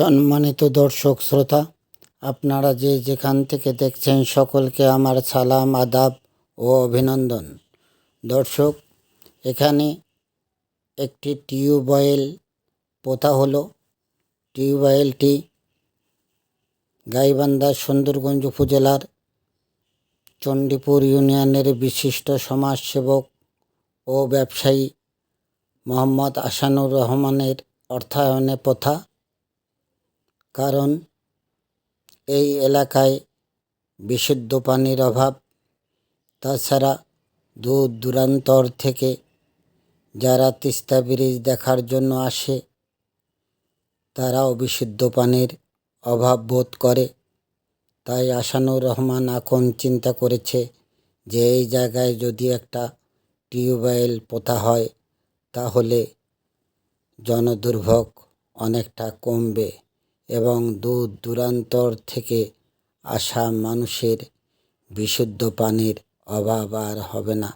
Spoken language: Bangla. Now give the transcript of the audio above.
সম্মানিত দর্শক, শ্রোতা, আপনারা যে যেখান থেকে দেখছেন সকলকে আমার সালাম, আদাব ও অভিনন্দন। দর্শক, এখানে একটি টিউবওয়েল পোতা হলো। টিউবওয়েলটি গাইবান্ধা সুন্দরগঞ্জ উপজেলার চণ্ডীপুর ইউনিয়নের বিশিষ্ট সমাজসেবক ও ব্যবসায়ী মোহাম্মদ আসানুর রহমানের অর্থায়নে প্রথা কারণ এই এলাকায় বিশুদ্ধ পানির অভাব। তাছাড়া দূর দূরান্তর থেকে যারা তিস্তা ব্রিজ দেখার জন্য আসে, তারাও বিশুদ্ধ পানির অভাব বোধ করে। তাই আসানুর রহমান এখন চিন্তা করেছে যে এই জায়গায় যদি একটা টিউবওয়েল পোতা হয়, তাহলে জনদুর্ভোগ অনেকটা কমবে। এবং দূর দূরান্তর থেকে আসা মানুষের বিশুদ্ধ পানির অভাব আর হবে না।